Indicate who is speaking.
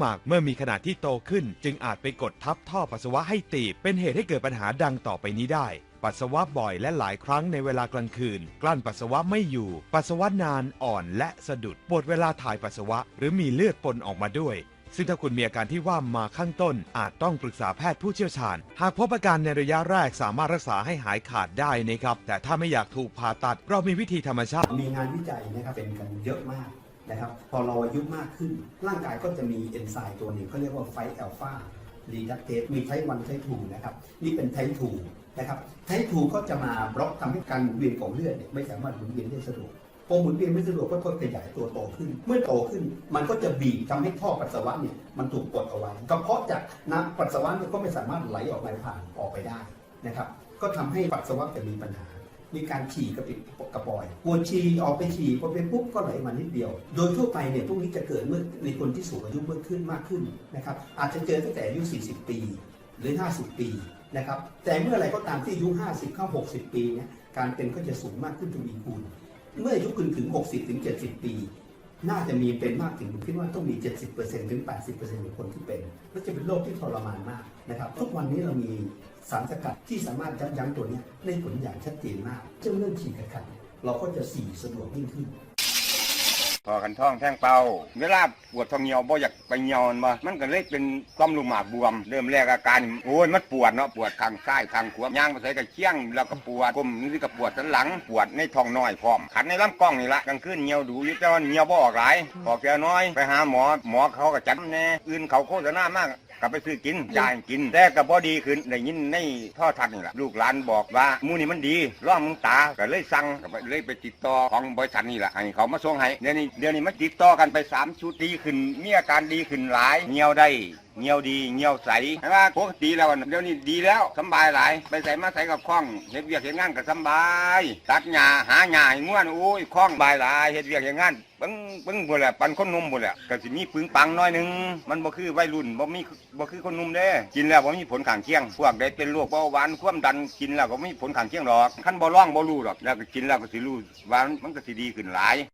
Speaker 1: หมากเมื่อมีขนาดที่โตขึ้น จึงอาจไปกดทับท่อปัสสาวะให้ตีบ เป็นเหตุให้เกิดปัญหาดังต่อไปนี้ได้ ปัสสาวะบ่อยและหลายครั้งในเวลากลางคืน กลั้นปัสสาวะไม่อยู่ ปัสสาวะนานอ่อนและสะดุดปวดเวลาถ่ายปัสสาวะ หรือมีเลือดปนออกมาด้วยซึ่งถ้าคุณมีอาการที่ว่ามาข้างต้น อาจต้องปรึกษาแพทย์ผู้เชี่ยวชาญ หากพบอาการในระยะแรกสามารถรักษาให้หายขาดได้นะครับ แต่ถ้าไม่อยากถูกผ่าตัดเรามีวิธีธรรมชาติ
Speaker 2: มีงานวิจัยนะครับเป็นกันเยอะมาก นะครับพอเราอายุมากขึ้น ร่างกายก็จะมีเอนไซม์ตัวหนึ่งเขาเรียกว่าไฟอัลฟารีดักเตสมีไทป์วันไทป์ทูนะครับนี่เป็นไทป์ทูนะครับไทป์ทูก็จะมาบล็อกทำให้การหมุนเวียนของเลือดเนี่ยไม่สามารถหมุนเวียนได้สะดวกพอหมุนเวียนไม่สะดวกก็ค่อยขยายตัวโตขึ้น เมื่อโตขึ้นมันก็จะบีบทำให้ท่อปัสสาวะเนี่ยมันถูกกดเอาไว้กระเพาะจากน้ำปัสสาวะเนี่ยก็ไม่สามารถไหลออกไปผ่านออกไปได้นะครับก็ทำให้ปัสสาวะจะมีปัญหา มีการฉี่กระปิดกระปอยกวนฉี่ออกไปฉี่พอเป็นปุ๊บก็ไหลมานิดเดียว โดยทั่วไปเนี่ยพวกนี้จะเกิดเมื่อในคนที่สูงอายุเมื่อขึ้นมากขึ้นนะครับอาจจะเจอตั้งแต่อายุ 40 ปี หรือ 50 ปีนะครับแต่เมื่อไรก็ตามที่อายุ 50 เข้า 60 ปีเนี่ยการเป็นก็จะสูงมากขึ้นทวีคูณเมื่ออายุคุณถึง 60 ถึง 70 ปี น่าจะมีเป็นมากถึงคิดว่าต้องมี 70%ถึง 80%ของคนที่เป็นและจะเป็นโรคที่ทรมานมากนะครับทุกวันนี้เรามีสารสกัดที่สามารถยับยั้งตัวนี้ได้ผลอย่างชัดเจนมากเจ้าเรื่องฉีดกระขันเราก็จะสี่สะดวกยิ่งขึ้น
Speaker 3: อกันท้องแท่งเป่าเวลาปวดท้องเหี่ยวบ่อยากไปเหี่ยวมามันก็เลยเป็นต้อมลูกหมากบวม เริ่มแรกอาการโอ้ยมันปวดเนาะปวดข้างซ้ายข้างขวาย่างไปใส่กับเชี่ยงแล้วก็ปวดก้มนี่ก็ปวดสันหลังปวดในท้องน้อยพร้อมขันในลำกล้องนี่ละกลางคืนเหี่ยวดูอยู่แต่ว่าเหี่ยวบ่ออกหลายพอแก่น้อยไปหาหมอหมอเขาก็จัดแน่อื่นเขาโฆษณามาก กลับไปซื้อกินจ่ายกิน แต่ก็บ่ดีขึ้นได้ยินในท่อทัศน์นี่แหละลูกหลานบอกว่าหมูนี่มันดีร่องมึงตาก็เลยสั่งก็ไปเลยไปติดต่อของบริษัทนี่แหละให้เขามาส่งให้เดี๋ยวนี้เดี๋ยวนี้มันติดต่อกันไปสามชุดดีขึ้นมีอาการดีขึ้นหลายเงียวได้ เงียวดีเงียวใสใช่ว่าปกติแล้วเดี๋ยวนี้ดีแล้วสบายหลายไปใส่มาใส่กับคล้องเฮ็ดเวียกเฮ็ดงานก็สบาย ตัดหญ้าหาหญ้าให้ม่วนโอ้ยคล้องบายหลายเฮ็ดเวียกเฮ็ดงานเบิ้งเบิ้งบ่แหละปันคนนมบ่แหละก็สิมีปึงปังน้อยหนึง มันบ่คือวัยรุ่นบ่มีบ่คือคนนุ่มเด้กินแล้วบ่มีผลข้างเคียง พวกใดเป็นโรคเบาหวานความดันกินแล้วก็บ่มีผลข้างเคียงหรอกคันบ่ร้องบ่รู้หรอกแล้วก็กินแล้วก็สิรู้ว่ามันก็สิดีขึ้นหลาย